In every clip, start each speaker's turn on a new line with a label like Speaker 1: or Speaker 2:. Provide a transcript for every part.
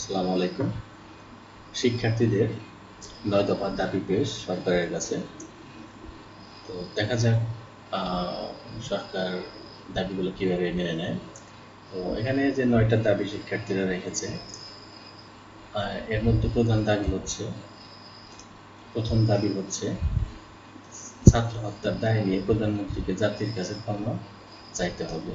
Speaker 1: আসসালামু আলাইকুম শিক্ষার্থীদের নয় দফা দাবি পেশ সরকারের কাছে। তো দেখা যাক সরকার দাবিগুলো কীভাবে মেনে নেয়। তো এখানে যে নয়টা দাবি শিক্ষার্থীরা রেখেছে এর মধ্যে প্রধান দাবি হচ্ছে, প্রথম দাবি হচ্ছে, ছাত্র হত্যার দায় নিয়ে প্রধানমন্ত্রীকে জাতির কাছে ক্ষমা চাইতে হবে।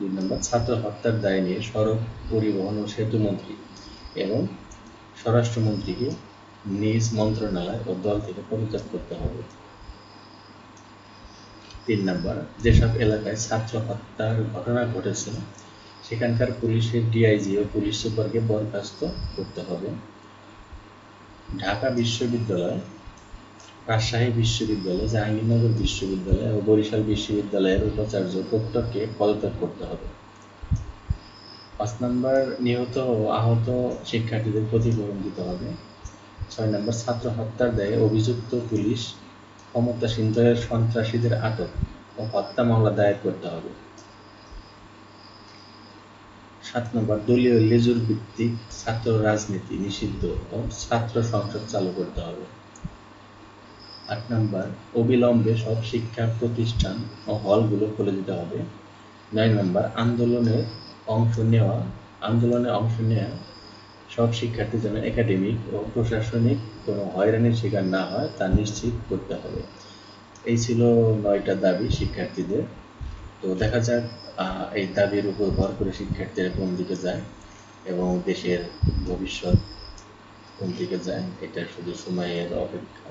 Speaker 1: দুই নম্বর, ছাত্র হত্যার দায় নিয়ে সড়ক পরিবহন ও সেতু মন্ত্রী এবং স্বরাষ্ট্রমন্ত্রীকে নিজ মন্ত্রণালয় ও দল থেকে পদত্যাগ করতে হবে। তিন নম্বর, যেসব এলাকায় ছাত্র হত্যার ঘটনা ঘটেছে, সেখানকার পুলিশের ডিআইজি ও পুলিশ সুপারকে বরখাস্ত করতে হবে। ঢাকা বিশ্ববিদ্যালয় রাজশাহী বিশ্ববিদ্যালয়, জাহাঙ্গীরনগর বিশ্ববিদ্যালয় ও বরিশাল বিশ্ববিদ্যালয়ের উপাচার্য প্রত্যেককে পদত্যাগ করতে হবে। পাঁচ নম্বর নিহত ও আহত শিক্ষার্থীদের ক্ষতিপূরণ দিতে হবে। ছয় নম্বর, ছাত্র হত্যার দায়ে অভিযুক্ত পুলিশ ক্ষমতাসীন দলের সন্ত্রাসীদের আটক ও হত্যা মামলা দায়ের করতে হবে। সাত নম্বর, দলীয় লেজুর ভিত্তিক ছাত্র রাজনীতি নিষিদ্ধ ও ছাত্র সংসদ চালু করতে হবে। আট নম্বর, অবিলম্বে সব শিক্ষা প্রতিষ্ঠান ও হলগুলো খুলে দিতে হবে। নয় নম্বর আন্দোলনের অংশ নেওয়া, আন্দোলনে অংশ নেওয়া সব শিক্ষার্থী যেন একাডেমিক ও প্রশাসনিক কোনো হয়রানির শিকার না হয়, তা নিশ্চিত করতে হবে। এই ছিল নয়টা দাবি শিক্ষার্থীদের। তো দেখা যাক এই দাবির উপর ভর করে শিক্ষার্থীরা কোন দিকে যায় এবং দেশের ভবিষ্যৎ কোন দিকে যায়, এটা শুধু সময়ের অপেক্ষা।